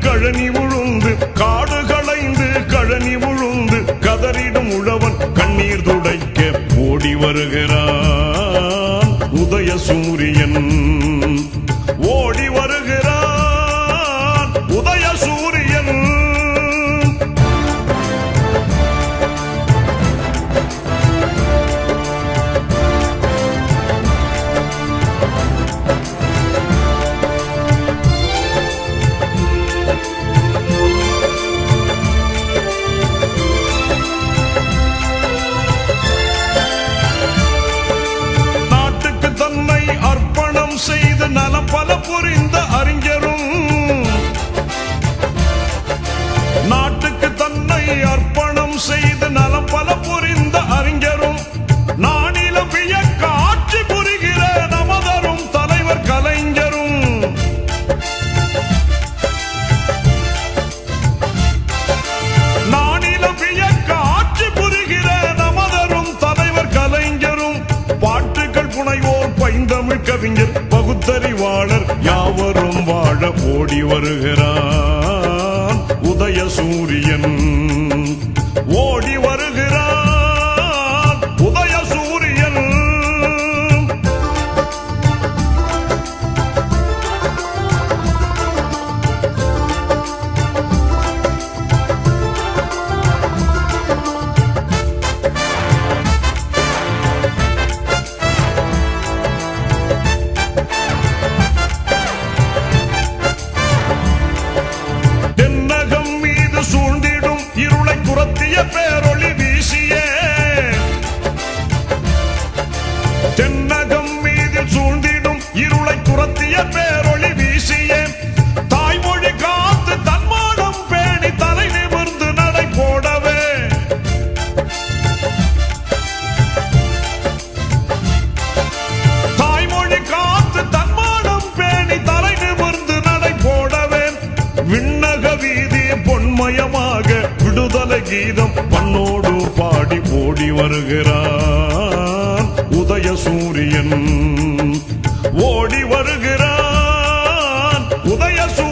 கழனி உழுந்து காடு களைந்து கழனி உழுந்து கதறிடும் உழவன் கண்ணீர் துடைக்க ஓடி வருகிறான். உதய சூரியன் ஓடி வருகிறான். உதய சூரியன் கவிஞர் பகுத்தறிவாளர் யாவரும் வாழ ஓடி வருகிறான் உதய சூரியன் மயமாக விடுதலை கீதம் பண்ணோடு பாடி ஓடி வருகிறான் உதய சூரியன். ஓடி வருகிறான். உதய சூரியன்